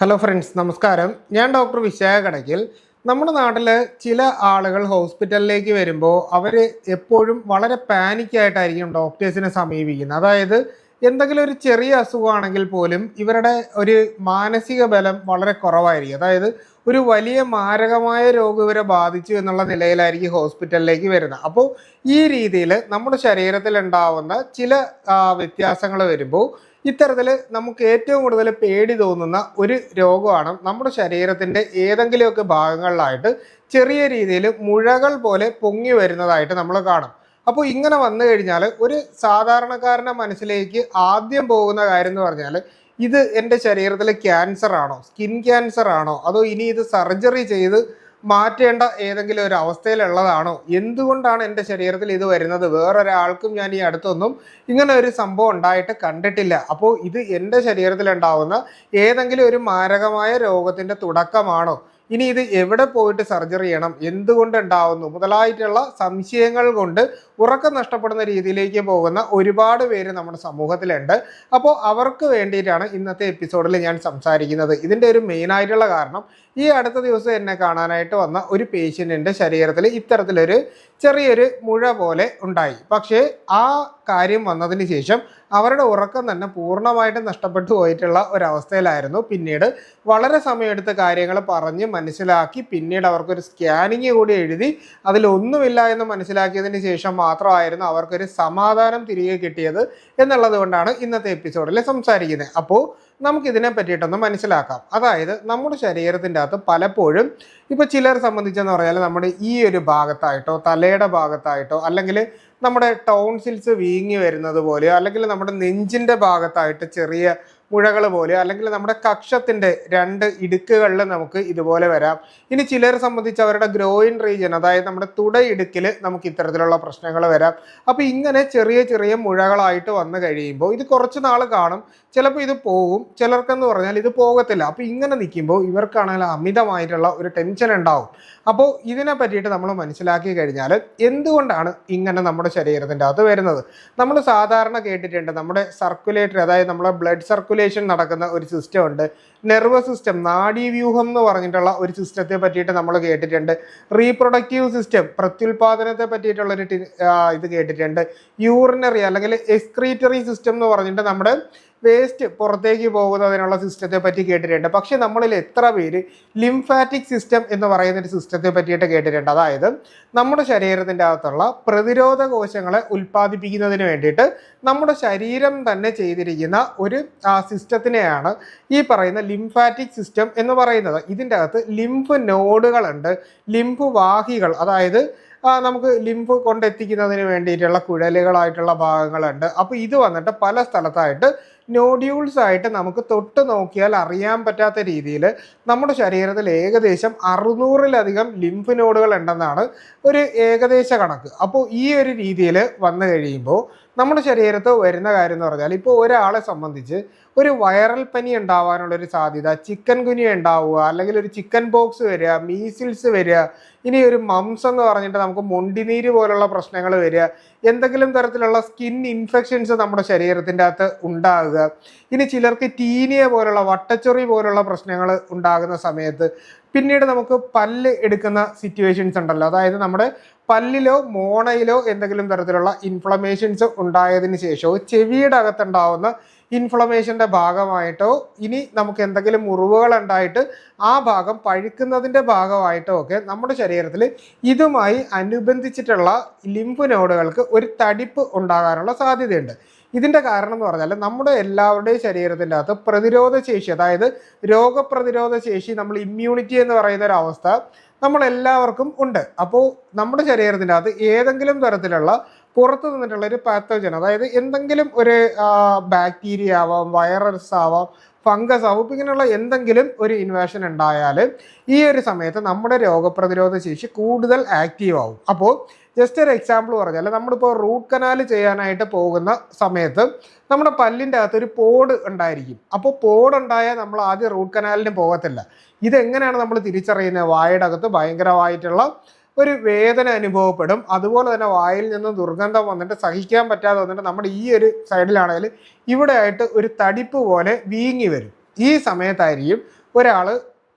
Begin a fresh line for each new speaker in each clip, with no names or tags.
Hello friends നമസ്കാരം. ഞാൻ doctor Vishakha Kadakkal നമ്മുടെ നാട്ടിൽ ചില ആളുകൾ ഹോസ്പിറ്റലിലേക്ക് വരുമ്പോൾ അവർ എപ്പോഴും വളരെ പാനിക്കായിട്ടായിരിക്കും ഡോക്ടേഴ്സിനെ സമീപിക്കുന്നത്. അതായത് എന്തെങ്കിലും ഒരു ചെറിയ അസുഖമാണെങ്കിൽ പോലും ഇവരുടെ ഒരു മാനസിക ബലം വളരെ കുറവായിരിക്കും. അതായത് ഒരു വലിയ മാരകമായ രോഗം ഇവരെ ബാധിച്ചു എന്നുള്ള നിലയിലായിരിക്കും ഹോസ്പിറ്റലിലേക്ക് വരുന്നത്. അപ്പോൾ ഈ രീതിയിൽ നമ്മുടെ ശരീരത്തിൽ ഉണ്ടാവുന്ന ചില വ്യത്യാസങ്ങൾ വരുമ്പോൾ ഇത്തരത്തിൽ നമുക്ക് ഏറ്റവും കൂടുതൽ പേടി തോന്നുന്ന ഒരു രോഗമാണ് നമ്മുടെ ശരീരത്തിന്റെ ഏതെങ്കിലുമൊക്കെ ഭാഗങ്ങളിലായിട്ട് ചെറിയ രീതിയിൽ മുഴകൾ പോലെ പൊങ്ങി വരുന്നതായിട്ട് നമ്മൾ കാണും. അപ്പോൾ ഇങ്ങനെ വന്നു കഴിഞ്ഞാൽ ഒരു സാധാരണക്കാരന്റെ മനസ്സിലേക്ക് ആദ്യം പോകുന്ന കാര്യം എന്ന് പറഞ്ഞാൽ ഇത് എന്റെ ശരീരത്തിൽ ക്യാൻസർ ആണോ സ്കിൻ ക്യാൻസർ ആണോ അതോ ഇനി ഇത് സർജറി ചെയ്ത് മാറ്റേണ്ട ഏതെങ്കിലും ഒരു അവസ്ഥയിലുള്ളതാണോ? എന്തുകൊണ്ടാണ് എന്റെ ശരീരത്തിൽ ഇത് വരുന്നത്? വേറൊരാൾക്കും ഞാൻ ഈ അടുത്തൊന്നും ഇങ്ങനെ ഒരു സംഭവം ഉണ്ടായിട്ട് കണ്ടിട്ടില്ല. അപ്പോൾ ഇത് എന്റെ ശരീരത്തിൽ ഉണ്ടാവുന്ന ഏതെങ്കിലും ഒരു മാരകമായ രോഗത്തിന്റെ തുടക്കമാണോ? ഇനി ഇത് എവിടെ പോയിട്ട് സർജറി ചെയ്യണം? എന്തുകൊണ്ട് ഉണ്ടാവുന്നു? മുതലായിട്ടുള്ള സംശയങ്ങൾ കൊണ്ട് ഉറക്കം നഷ്ടപ്പെടുന്ന രീതിയിലേക്ക് പോകുന്ന ഒരുപാട് പേര് നമ്മുടെ സമൂഹത്തിലുണ്ട്. അപ്പോൾ അവർക്ക് വേണ്ടിയിട്ടാണ് ഇന്നത്തെ എപ്പിസോഡിൽ ഞാൻ സംസാരിക്കുന്നത്. ഇതിന്റെ ഒരു മെയിനായിട്ടുള്ള കാരണം ഈ അടുത്ത ദിവസം എന്നെ കാണാനായിട്ട് വന്ന ഒരു പേഷ്യന്റിന്റെ ശരീരത്തിൽ ഇത്തരത്തിലൊരു ചെറിയൊരു മുഴ പോലെ ഉണ്ടായി. പക്ഷേ ആ കാര്യം വന്നതിന് ശേഷം അവരുടെ ഉറക്കം തന്നെ പൂർണമായിട്ടും നഷ്ടപ്പെട്ടു പോയിട്ടുള്ള ഒരവസ്ഥയിലായിരുന്നു. പിന്നീട് വളരെ സമയമെടുത്ത് കാര്യങ്ങൾ പറഞ്ഞ് മനസ്സിലാക്കി പിന്നീട് അവർക്കൊരു സ്കാനിങ് കൂടി എഴുതി അതിലൊന്നുമില്ല എന്ന് മനസ്സിലാക്കിയതിന് ശേഷം മാത്രമായിരുന്നു അവർക്കൊരു സമാധാനം തിരികെ കിട്ടിയത്. എന്നുള്ളത് കൊണ്ടാണ് ഇന്നത്തെ എപ്പിസോഡിൽ സംസാരിക്കുന്നത്. അപ്പോൾ നമുക്കിതിനെ പറ്റിയിട്ടൊന്ന് മനസ്സിലാക്കാം. അതായത് നമ്മുടെ ശരീരത്തിന്റെ അകത്ത് പലപ്പോഴും ഇപ്പോൾ ചിലർ സംബന്ധിച്ചെന്ന് പറഞ്ഞാൽ നമ്മുടെ ഈ ഒരു ഭാഗത്തായിട്ടോ തലയുടെ ഭാഗത്തായിട്ടോ അല്ലെങ്കിൽ നമ്മുടെ ടൗൺസിൽസ് വീങ്ങി വരുന്നത് പോലെയോ അല്ലെങ്കിൽ നമ്മുടെ നെഞ്ചിന്റെ ഭാഗത്തായിട്ട് ചെറിയ മുഴകൾ പോലെ അല്ലെങ്കിൽ നമ്മുടെ കക്ഷത്തിന്റെ രണ്ട് ഇടുക്കുകളിൽ നമുക്ക് ഇതുപോലെ വരാം. ഇനി ചിലരെ സംബന്ധിച്ച് അവരുടെ ഗ്രോയിൻ റീജൻ അതായത് നമ്മുടെ തുട ഇടുക്കിൽ നമുക്ക് ഇത്തരത്തിലുള്ള പ്രശ്നങ്ങൾ വരാം. അപ്പോൾ ഇങ്ങനെ ചെറിയ ചെറിയ മുഴകളായിട്ട് വന്നു കഴിയുമ്പോൾ ഇത് കുറച്ച് നാൾ കാണും. ചിലപ്പോൾ ഇത് പോകും ചിലർക്കെന്ന് പറഞ്ഞാൽ ഇത് പോകത്തില്ല. അപ്പോൾ ഇങ്ങനെ നിൽക്കുമ്പോൾ ഇവർക്കാണെങ്കിൽ അമിതമായിട്ടുള്ള ഒരു ടെൻഷൻ ഉണ്ടാവും. അപ്പോൾ ഇതിനെ പറ്റിയിട്ട് നമ്മൾ മനസ്സിലാക്കി കഴിഞ്ഞാൽ എന്തുകൊണ്ടാണ് ഇങ്ങനെ നമ്മുടെ ശരീരത്തിന്റെ അകത്ത് വരുന്നത്? നമ്മൾ സാധാരണ കേട്ടിട്ടുണ്ട് നമ്മുടെ സർക്കുലേറ്ററി അതായത് നമ്മുടെ ബ്ലഡ് സർക്കുലേഷൻ നടക്കുന്ന ഒരു സിസ്റ്റം ഉണ്ട്. നെർവസ് സിസ്റ്റം നാഡീവ്യൂഹം എന്ന് പറഞ്ഞിട്ടുള്ള ഒരു സിസ്റ്റത്തെ പറ്റിയിട്ട് നമ്മൾ കേട്ടിട്ടുണ്ട്. റീപ്രൊഡക്റ്റീവ് സിസ്റ്റം പ്രത്യുൽപാദനത്തെ പറ്റിയിട്ടുള്ളൊരു ഇത് കേട്ടിട്ടുണ്ട്. യൂറിനറി അല്ലെങ്കിൽ എക്സ്ക്രീറ്ററി സിസ്റ്റം എന്ന് പറഞ്ഞിട്ട് നമ്മുടെ വേസ്റ്റ് പുറത്തേക്ക് പോകുന്നതിനുള്ള സിസ്റ്റത്തെ പറ്റി കേട്ടിട്ടുണ്ട്. പക്ഷെ നമ്മളിൽ എത്ര പേര് ലിംഫാറ്റിക് സിസ്റ്റം എന്ന് പറയുന്ന ഒരു സിസ്റ്റത്തെ പറ്റിയിട്ട് കേട്ടിട്ടുണ്ട്. അതായത് നമ്മുടെ ശരീരത്തിന്റെ അകത്തുള്ള പ്രതിരോധ കോശങ്ങളെ ഉൽപ്പാദിപ്പിക്കുന്നതിന് വേണ്ടിയിട്ട് നമ്മുടെ ശരീരം തന്നെ ചെയ്തിരിക്കുന്ന ഒരു സിസ്റ്റത്തിനെയാണ് ഈ പറയുന്ന ലിംഫാറ്റിക് സിസ്റ്റം എന്ന് പറയുന്നത്. ഇതിന്റെ അകത്ത് ലിംഫ് നോഡുകളുണ്ട് ലിംഫ് വാഹികൾ അതായത് നമുക്ക് ലിംഫ് കൊണ്ടെത്തിക്കുന്നതിന് വേണ്ടിയിട്ടുള്ള കുഴലുകളായിട്ടുള്ള ഭാഗങ്ങളുണ്ട്. അപ്പോൾ ഇത് വന്നിട്ട് പല സ്ഥലത്തായിട്ട് നോഡ്യൂൾസ് ആയിട്ട് നമുക്ക് തൊട്ട് നോക്കിയാൽ അറിയാൻ പറ്റാത്ത രീതിയിൽ നമ്മുടെ ശരീരത്തിൽ ഏകദേശം അറുന്നൂറിലധികം ലിംഫ് നോഡുകൾ ഉണ്ടെന്നാണ് ഒരു ഏകദേശ കണക്ക്. അപ്പോൾ ഈ ഒരു രീതിയിൽ വന്നു കഴിയുമ്പോൾ നമ്മുടെ ശരീരത്ത് വരുന്ന കാര്യം എന്ന് പറഞ്ഞാൽ ഇപ്പോൾ ഒരാളെ സംബന്ധിച്ച് ഒരു വൈറൽ പനി ഉണ്ടാവാനുള്ള ഒരു സാധ്യത ചിക്കൻ ഗുനിയ ഉണ്ടാവുക അല്ലെങ്കിൽ ഒരു ചിക്കൻ ബോക്സ് വരിക മീസിൽസ് വരിക ഇനി ഒരു മംസ് എന്ന് പറഞ്ഞിട്ട് നമുക്ക് മൊണ്ടിനീര് പോലുള്ള പ്രശ്നങ്ങൾ വരിക എന്തെങ്കിലും തരത്തിലുള്ള സ്കിൻ ഇൻഫെക്ഷൻസ് നമ്മുടെ ശരീരത്തിന്റെ അകത്ത് ഉണ്ടാകുക. ഇനി ചിലർക്ക് ടീനിയ പോലുള്ള വട്ടച്ചൊറി പോലുള്ള പ്രശ്നങ്ങൾ ഉണ്ടാകുന്ന സമയത്ത് പിന്നീട് നമുക്ക് പല്ല് എടുക്കുന്ന സിറ്റുവേഷൻസ് ഉണ്ടല്ലോ. അതായത് നമ്മുടെ പല്ലിലോ മോണയിലോ എന്തെങ്കിലും തരത്തിലുള്ള ഇൻഫ്ലമേഷൻസ് ഉണ്ടായതിന് ശേഷമോ ചെവിയുടെ അകത്തുണ്ടാവുന്ന ഇൻഫ്ലമേഷന്റെ ഭാഗമായിട്ടോ ഇനി നമുക്ക് എന്തെങ്കിലും മുറിവുകൾ ഉണ്ടായിട്ട് ആ ഭാഗം പഴുക്കുന്നതിന്റെ ഭാഗമായിട്ടോ ഒക്കെ നമ്മുടെ ശരീരത്തിൽ ഇതുമായി അനുബന്ധിച്ചിട്ടുള്ള ലിംഫ് നോഡുകൾക്ക് ഒരു തടിപ്പ് ഉണ്ടാകാനുള്ള സാധ്യതയുണ്ട്. ഇതിന്റെ കാരണം എന്ന് പറഞ്ഞാൽ നമ്മുടെ എല്ലാവരുടെയും ശരീരത്തിന്റെ അകത്ത് പ്രതിരോധ ശേഷി അതായത് രോഗപ്രതിരോധ ശേഷി നമ്മൾ ഇമ്മ്യൂണിറ്റി എന്ന് പറയുന്ന ഒരു അവസ്ഥ നമ്മളെല്ലാവർക്കും ഉണ്ട്. അപ്പോൾ നമ്മുടെ ശരീരത്തിന്റെ അകത്ത് ഏതെങ്കിലും തരത്തിലുള്ള പുറത്ത് നിന്നിട്ടുള്ള ഒരു പാത്തോജൻ അതായത് എന്തെങ്കിലും ഒരു ബാക്ടീരിയ ആവാം വൈറസ് ആവാം ഫംഗസ് ആവും ഇപ്പം ഇങ്ങനെയുള്ള എന്തെങ്കിലും ഒരു ഇൻവേഷൻ ഉണ്ടായാൽ ഈ ഒരു സമയത്ത് നമ്മുടെ രോഗപ്രതിരോധ ശേഷി കൂടുതൽ ആക്റ്റീവ് ആവും. അപ്പോൾ ജസ്റ്റ് ഒരു എക്സാമ്പിൾ പറഞ്ഞാൽ നമ്മളിപ്പോൾ റൂട്ട് കനാൽ ചെയ്യാനായിട്ട് പോകുന്ന സമയത്ത് നമ്മുടെ പല്ലിന്റെ അകത്ത് ഒരു പോഡ് ഉണ്ടായിരിക്കും. അപ്പോൾ പോഡ് ഉണ്ടായാൽ നമ്മൾ ആദ്യം റൂട്ട് കനാലിന് പോകത്തില്ല. ഇതെങ്ങനെയാണ് നമ്മൾ തിരിച്ചറിയുന്നത്? വായുടെ അകത്ത് ഭയങ്കരമായിട്ടുള്ള ഒരു വേദന അനുഭവപ്പെടും. അതുപോലെ തന്നെ വായിൽ നിന്ന് ദുർഗന്ധം വന്നിട്ട് സഹിക്കാൻ പറ്റാതെ വന്നിട്ട് നമ്മുടെ ഈ ഒരു സൈഡിലാണെങ്കിൽ ഇവിടെ ആയിട്ട് ഒരു തടിപ്പ് പോലെ വീങ്ങി വരും. ഈ സമയത്തായിരിക്കും ഒരാൾ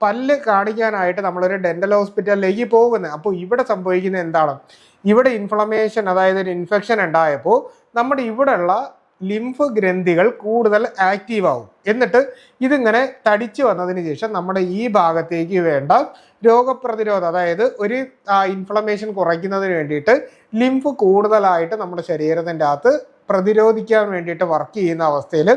പല്ല് കാണിക്കാനായിട്ട് നമ്മളൊരു ഡെന്റൽ ഹോസ്പിറ്റലിലേക്ക് പോകുന്നത്. അപ്പോൾ ഇവിടെ സംഭവിക്കുന്നത് എന്താണ്? ഇവിടെ ഇൻഫ്ലമേഷൻ അതായത് ഒരു ഇൻഫെക്ഷൻ ഉണ്ടായപ്പോൾ നമ്മുടെ ഇവിടെയുള്ള ലിംഫ് ഗ്രന്ഥികൾ കൂടുതൽ ആക്റ്റീവ് ആവും. എന്നിട്ട് ഇതിങ്ങനെ തടിച്ചു വന്നതിന് ശേഷം നമ്മുടെ ഈ ഭാഗത്തേക്ക് വേണ്ട രോഗപ്രതിരോധം അതായത് ഒരു ഇൻഫ്ലമേഷൻ കുറയ്ക്കുന്നതിന് വേണ്ടിയിട്ട് ലിംഫ് കൂടുതലായിട്ട് നമ്മുടെ ശരീരത്തിന്റെ അകത്ത് പ്രതിരോധിക്കാൻ വേണ്ടിയിട്ട് വർക്ക് ചെയ്യുന്ന അവസ്ഥയിൽ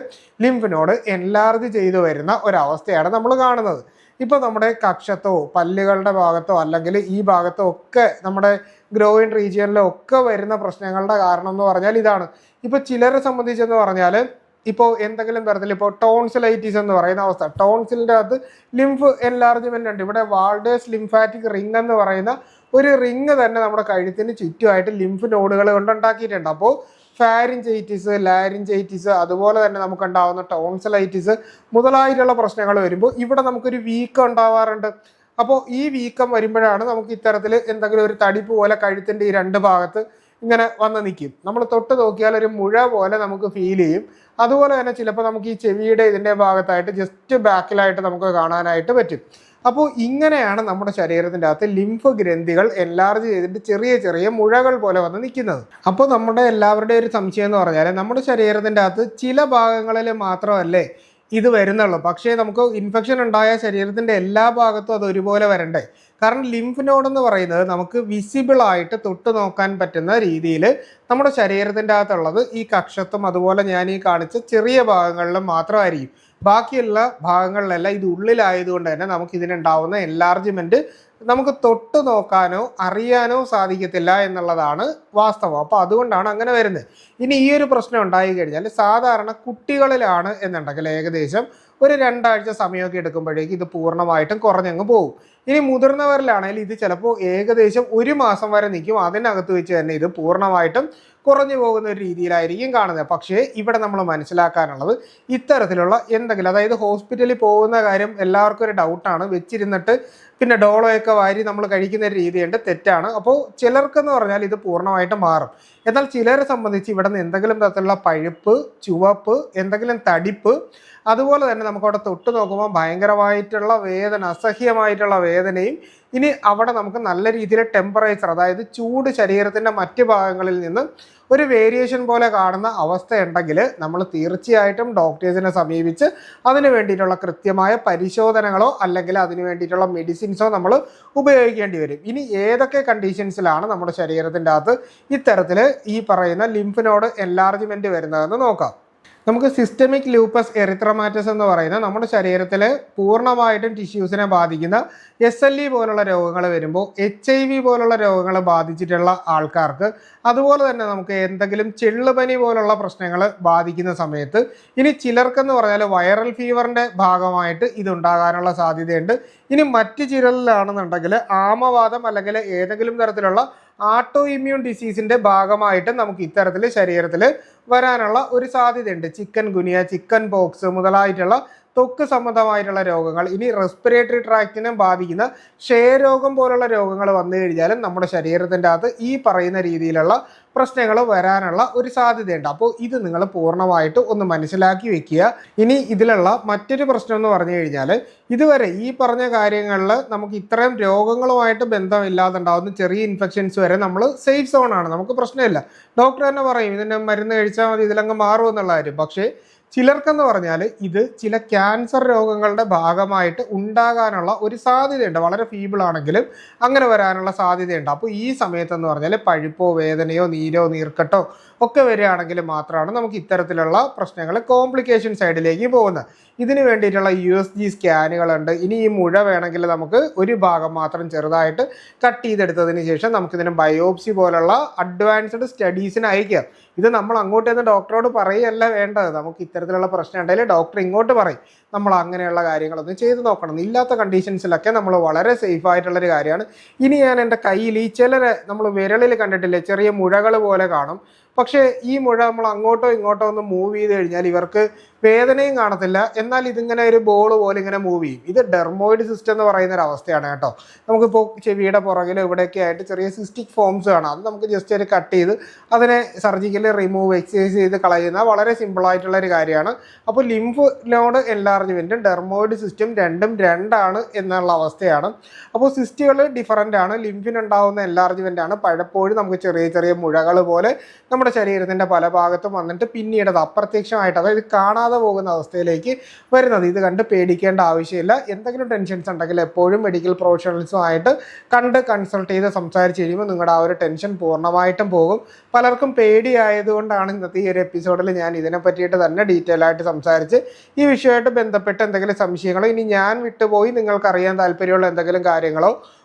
ലിംഫിനോട് എൻലാർജ് ചെയ്തു വരുന്ന ഒരവസ്ഥയാണ് നമ്മൾ കാണുന്നത്. ഇപ്പോൾ നമ്മുടെ കക്ഷത്തോ പല്ലുകളുടെ ഭാഗത്തോ അല്ലെങ്കിൽ ഈ ഭാഗത്തോ ഒക്കെ നമ്മുടെ ഗ്രോയിൻ റീജിയനിലോ ഒക്കെ വരുന്ന പ്രശ്നങ്ങളുടെ കാരണം എന്ന് പറഞ്ഞാൽ ഇതാണ്. ഇപ്പോൾ ചിലരെ സംബന്ധിച്ചെന്ന് പറഞ്ഞാൽ ഇപ്പോൾ എന്തെങ്കിലും തരത്തിൽ ഇപ്പോൾ ടോൺസിലൈറ്റിസ് എന്ന് പറയുന്ന അവസ്ഥ. ടോൺസിലിന്റെ അകത്ത് ലിംഫ് എൻലാർജ്മെന്റ് ഉണ്ട്. ഇവിടെ വാൾഡേഴ്സ് ലിംഫാറ്റിക് റിംഗ് എന്ന് പറയുന്ന ഒരു റിങ് തന്നെ നമ്മുടെ കഴുത്തിന് ചുറ്റുമായിട്ട് ലിംഫ് നോഡുകൾ കൊണ്ടുണ്ടാക്കിയിട്ടുണ്ട് അപ്പോൾ ഫാരിഞ്ചൈറ്റിസ് ലാരിഞ്ചൈറ്റിസ് അതുപോലെ തന്നെ നമുക്ക് ഉണ്ടാവുന്ന ടോൺസിലൈറ്റിസ് മുതലായിട്ടുള്ള പ്രശ്നങ്ങൾ വരുമ്പോൾ ഇവിടെ നമുക്കൊരു വീക്കം ഉണ്ടാവാറുണ്ട്. അപ്പോൾ ഈ വീക്കം വരുമ്പോഴാണ് നമുക്ക് ഇത്തരത്തിൽ എന്തെങ്കിലും ഒരു തടിപ്പ് പോലെ കഴുത്തിന്റെ ഈ രണ്ട് ഭാഗത്ത് ഇങ്ങനെ വന്ന് നിൽക്കും. നമ്മൾ തൊട്ട് നോക്കിയാൽ ഒരു മുഴ പോലെ നമുക്ക് ഫീൽ ചെയ്യും. അതുപോലെ തന്നെ ചിലപ്പോൾ നമുക്ക് ഈ ചെവിയുടെ ഇതിന്റെ ഭാഗത്തായിട്ട് ജസ്റ്റ് ബാക്കിലായിട്ട് നമുക്ക് കാണാനായിട്ട് പറ്റും. അപ്പോൾ ഇങ്ങനെയാണ് നമ്മുടെ ശരീരത്തിന്റെ അകത്ത് ലിംഫ് ഗ്രന്ഥികൾ എൻലാർജ് ചെയ്തിട്ട് ചെറിയ ചെറിയ മുഴകൾ പോലെ വന്ന് നിൽക്കുന്നത്. അപ്പോൾ നമ്മുടെ എല്ലാവരുടെയും ഒരു സംശയം എന്ന് പറഞ്ഞാൽ നമ്മുടെ ശരീരത്തിന്റെ അകത്ത് ചില ഭാഗങ്ങളിൽ മാത്രമല്ലേ ഇത് വരുന്നുള്ളൂ. പക്ഷേ നമുക്ക് ഇൻഫെക്ഷൻ ഉണ്ടായ ശരീരത്തിന്റെ എല്ലാ ഭാഗത്തും അത് ഒരുപോലെ വരണ്ടേ? കാരണം ലിംഫ് നോഡ് എന്ന് പറയുന്നത് നമുക്ക് വിസിബിൾ ആയിട്ട് തൊട്ട് നോക്കാൻ പറ്റുന്ന രീതിയിൽ നമ്മുടെ ശരീരത്തിന്റെ അകത്തുള്ളത് ഈ കക്ഷത്തും അതുപോലെ ഞാൻ ഈ കാണിച്ച ചെറിയ ഭാഗങ്ങളിലും മാത്രമായിരിക്കും. ബാക്കിയുള്ള ഭാഗങ്ങളിലെല്ലാം ഇത് ഉള്ളിലായതുകൊണ്ട് തന്നെ നമുക്ക് ഇതിനുണ്ടാവുന്ന എൻലാർജ്മെന്റ് നമുക്ക് തൊട്ട് നോക്കാനോ അറിയാനോ സാധിക്കത്തില്ല എന്നുള്ളതാണ് വാസ്തവം. അപ്പോൾ അതുകൊണ്ടാണ് അങ്ങനെ വരുന്നത്. ഇനി ഈ ഒരു പ്രശ്നം ഉണ്ടായി കഴിഞ്ഞാൽ സാധാരണ കുട്ടികളിലാണ് എന്നുണ്ടെങ്കിൽ ഏകദേശം ഒരു രണ്ടാഴ്ച സമയമൊക്കെ എടുക്കുമ്പോഴേക്കും ഇത് പൂർണമായിട്ടും കുറഞ്ഞങ്ങ് പോകും. ഇനി മുതിർന്നവരിലാണെങ്കിൽ ഇത് ചിലപ്പോൾ ഏകദേശം ഒരു മാസം വരെ നിൽക്കും. അതിനകത്ത് വെച്ച് തന്നെ ഇത് പൂർണമായിട്ടും കുറഞ്ഞു പോകുന്ന ഒരു രീതിയിലായിരിക്കും കാണുന്നത്. പക്ഷേ ഇവിടെ നമ്മൾ മനസ്സിലാക്കാനുള്ളത് ഇത്തരത്തിലുള്ള എന്തെങ്കിലും അതായത് ഹോസ്പിറ്റലിൽ പോകുന്ന കാര്യം എല്ലാവർക്കും ഒരു ഡൗട്ടാണ് വെച്ചിരുന്നിട്ട് പിന്നെ ഡോളോയൊക്കെ വാരി നമ്മൾ കഴിക്കുന്ന ഒരു രീതിയുണ്ട്. തെറ്റാണ്. അപ്പോൾ ചിലർക്കെന്ന് പറഞ്ഞാൽ ഇത് പൂർണമായിട്ട് മാറും. എന്നാൽ ചിലരെ സംബന്ധിച്ച് ഇവിടെ നിന്ന് എന്തെങ്കിലും തരത്തിലുള്ള പഴുപ്പ് ചുവപ്പ് എന്തെങ്കിലും തടിപ്പ് അതുപോലെ തന്നെ നമുക്കവിടെ തൊട്ട് നോക്കുമ്പോൾ ഭയങ്കരമായിട്ടുള്ള വേദന അസഹ്യമായിട്ടുള്ള വേദനയും ഇനി അവിടെ നമുക്ക് നല്ല രീതിയിൽ ടെമ്പറേച്ചർ അതായത് ചൂട് ശരീരത്തിന്റെ മറ്റ് ഭാഗങ്ങളിൽ നിന്ന് ഒരു വേരിയേഷൻ പോലെ കാണുന്ന അവസ്ഥ ഉണ്ടെങ്കിൽ നമ്മൾ തീർച്ചയായിട്ടും ഡോക്ടേഴ്സിനെ സമീപിച്ച് അതിന് വേണ്ടിയിട്ടുള്ള കൃത്യമായ പരിശോധനകളോ അല്ലെങ്കിൽ അതിന് വേണ്ടിയിട്ടുള്ള മെഡിസിൻസോ നമ്മൾ ഉപയോഗിക്കേണ്ടി വരും. ഇനി ഏതൊക്കെ കണ്ടീഷൻസിലാണ് നമ്മുടെ ശരീരത്തിന്റെ അകത്ത് ഇത്തരത്തിൽ ഈ പറയുന്ന ലിംഫിനോട് എൻലാർജ്മെന്റ് വരുന്നതെന്ന് നോക്കാം. നമുക്ക് സിസ്റ്റമിക് ലൂപ്പസ് എറിത്രമാറ്റസ് എന്ന് പറയുന്ന നമ്മുടെ ശരീരത്തിൽ പൂർണമായിട്ടും ടിഷ്യൂസിനെ ബാധിക്കുന്ന എസ് എൽ ഇ പോലുള്ള രോഗങ്ങൾ വരുമ്പോൾ എച്ച് ഐ വി പോലുള്ള രോഗങ്ങൾ ബാധിച്ചിട്ടുള്ള ആൾക്കാർക്ക് അതുപോലെ തന്നെ നമുക്ക് എന്തെങ്കിലും ചെള്ളുപനി പോലുള്ള പ്രശ്നങ്ങൾ ബാധിക്കുന്ന സമയത്ത് ഇനി ചിലർക്കെന്ന് പറഞ്ഞാൽ വൈറൽ ഫീവറിന്റെ ഭാഗമായിട്ട് ഇതുണ്ടാകാനുള്ള സാധ്യതയുണ്ട്. ഇനി മറ്റ് ചിലരിലാണെന്നുണ്ടെങ്കിൽ ആമവാദം അല്ലെങ്കിൽ ഏതെങ്കിലും തരത്തിലുള്ള ആട്ടോ ഇമ്മ്യൂൺ ഡിസീസിന്റെ ഭാഗമായിട്ട് നമുക്ക് ഇത്തരത്തിൽ ശരീരത്തിൽ വരാനുള്ള ഒരു സാധ്യതയുണ്ട്. ചിക്കൻ ഗുനിയ ചിക്കൻ പോക്സ് മുതലായിട്ടുള്ള ത്വക്ക് സംബന്ധമായിട്ടുള്ള രോഗങ്ങൾ ഇനി റെസ്പിറേറ്ററി ട്രാക്റ്റിനെ ബാധിക്കുന്ന ക്ഷയരോഗം പോലുള്ള രോഗങ്ങൾ വന്നു കഴിഞ്ഞാലും നമ്മുടെ ശരീരത്തിന്റെ അകത്ത് ഈ പറയുന്ന രീതിയിലുള്ള പ്രശ്നങ്ങൾ വരാനുള്ള ഒരു സാധ്യതയുണ്ട്. അപ്പോൾ ഇത് നിങ്ങൾ പൂർണമായിട്ട് ഒന്ന് മനസ്സിലാക്കി വെക്കുക. ഇനി ഇതിലുള്ള മറ്റൊരു പ്രശ്നം എന്ന് പറഞ്ഞു കഴിഞ്ഞാൽ ഇതുവരെ ഈ പറഞ്ഞ കാര്യങ്ങളിൽ നമുക്ക് ഇത്രയും രോഗങ്ങളുമായിട്ട് ബന്ധമില്ലാതുണ്ടാവുന്ന ചെറിയ ഇൻഫെക്ഷൻസ് വരെ നമ്മൾ സേഫ് സോണാണ് നമുക്ക് പ്രശ്നമില്ല. ഡോക്ടർ തന്നെ പറയും ഇതിന്റെ മരുന്ന് കഴിച്ചാൽ മതി ഇതിലങ്ങ് മാറുമെന്നുള്ള കാര്യം. പക്ഷേ ചിലർക്കെന്ന് പറഞ്ഞാൽ ഇത് ചില ക്യാൻസർ രോഗങ്ങളുടെ ഭാഗമായിട്ട് ഉണ്ടാകാനുള്ള ഒരു സാധ്യതയുണ്ട്. വളരെ ഫീബിൾ ആണെങ്കിലും അങ്ങനെ വരാനുള്ള സാധ്യതയുണ്ട്. അപ്പോൾ ഈ സമയത്തെന്ന് പറഞ്ഞാൽ പഴുപ്പോ വേദനയോ നീരോ നീർക്കെട്ടോ ഒക്കെ വരികയാണെങ്കിൽ മാത്രമാണ് നമുക്ക് ഇത്തരത്തിലുള്ള പ്രശ്നങ്ങൾ കോംപ്ലിക്കേഷൻ സൈഡിലേക്ക് പോകുന്നത്. ഇതിന് വേണ്ടിയിട്ടുള്ള യു എസ് ജി സ്കാനുകളുണ്ട് ഇനി ഈ മുഴ വേണമെങ്കിൽ നമുക്ക് ഒരു ഭാഗം മാത്രം ചെറുതായിട്ട് കട്ട് ചെയ്തെടുത്തതിന് ശേഷം നമുക്കിതിന് ബയോപ്സി പോലുള്ള അഡ്വാൻസ്ഡ് സ്റ്റഡീസിന് അയക്കാം. ഇത് നമ്മൾ അങ്ങോട്ട് ചെന്ന് ഡോക്ടറോട് പറയുകയല്ല വേണ്ടത്. നമുക്ക് ഇത്തരത്തിലുള്ള പ്രശ്നം ഉണ്ടെങ്കിൽ ഡോക്ടർ ഇങ്ങോട്ട് പറയും. നമ്മൾ അങ്ങനെയുള്ള കാര്യങ്ങളൊന്നും ചെയ്ത് നോക്കണം. ഇല്ലാത്ത കണ്ടീഷൻസിലൊക്കെ നമ്മൾ വളരെ സേഫ് ആയിട്ടുള്ളൊരു കാര്യമാണ്. ഇനി ഞാൻ എന്റെ കയ്യിൽ ഈ ചിലരെ നമ്മൾ വിരളിൽ കണ്ടിട്ടില്ലേ? ചെറിയ മുഴകൾ പോലെ കാണും. പക്ഷേ ഈ മുഴ നമ്മൾ അങ്ങോട്ടോ ഇങ്ങോട്ടോ ഒന്ന് മൂവ് ചെയ്ത് കഴിഞ്ഞാൽ ഇവർക്ക് വേദനയും കാണത്തില്ല. എന്നാൽ ഇതിങ്ങനെ ഒരു ബോൾ പോലെ ഇങ്ങനെ മൂവ് ചെയ്യും. ഇത് ഡെർമോയിഡ് സിസ്റ്റം എന്ന് പറയുന്ന ഒരു അവസ്ഥയാണ് കേട്ടോ. നമുക്കിപ്പോൾ ചെവിയുടെ പുറകിൽ ഇവിടെയൊക്കെ ആയിട്ട് ചെറിയ സിസ്റ്റിക് ഫോംസ് കാണാം. അത് നമുക്ക് ജസ്റ്റ് ഒരു കട്ട് ചെയ്ത് അതിനെ സർജിക്കലി റിമൂവ് എക്സസൈസ് ചെയ്ത് കളയുന്ന വളരെ സിമ്പിൾ ആയിട്ടുള്ള ഒരു കാര്യമാണ്. അപ്പോൾ ലിംഫ് നോഡ് എൻലാർജ് എൻലാർജ്മെന്റും ഡെർമോയിഡ് സിസ്റ്റം രണ്ടും രണ്ടാണ് എന്നുള്ള അവസ്ഥയാണ്. അപ്പോൾ സിസ്റ്റുകൾ ഡിഫറന്റ് ആണ്. ലിംഫിനുണ്ടാവുന്ന എൻലാർജ്മെന്റ് ആണ്. പലപ്പോഴും നമുക്ക് ചെറിയ ചെറിയ മുഴകൾ പോലെ നമ്മുടെ ശരീരത്തിന്റെ പല ഭാഗത്തും വന്നിട്ട് പിന്നീട് അത് അപ്രത്യക്ഷമായിട്ട് അതായത് കാണാതെ പോകുന്ന അവസ്ഥയിലേക്ക് വരുന്നത്. ഇത് കണ്ട് പേടിക്കേണ്ട ആവശ്യമില്ല. എന്തെങ്കിലും ടെൻഷൻസ് ഉണ്ടെങ്കിൽ എപ്പോഴും മെഡിക്കൽ പ്രൊഫഷണൽസുമായിട്ട് കണ്ട് കൺസൾട്ട് ചെയ്ത് സംസാരിച്ച് കഴിയുമ്പോൾ നിങ്ങളുടെ ആ ഒരു ടെൻഷൻ പൂർണമായിട്ടും പോകും. പലർക്കും പേടിയായതുകൊണ്ടാണ് ഇന്നത്തെ ഈ ഒരു എപ്പിസോഡിൽ ഞാൻ ഇതിനെ പറ്റിയിട്ട് തന്നെ ഡീറ്റെയിൽ ആയിട്ട് സംസാരിച്ച് ഈ വിഷയമായിട്ട് ബന്ധപ്പെട്ട് എന്തെങ്കിലും സംശയങ്ങളോ ഇനി ഞാൻ വിട്ടുപോയി നിങ്ങൾക്ക് അറിയാൻ താല്പര്യമുള്ള എന്തെങ്കിലും കാര്യങ്ങളോ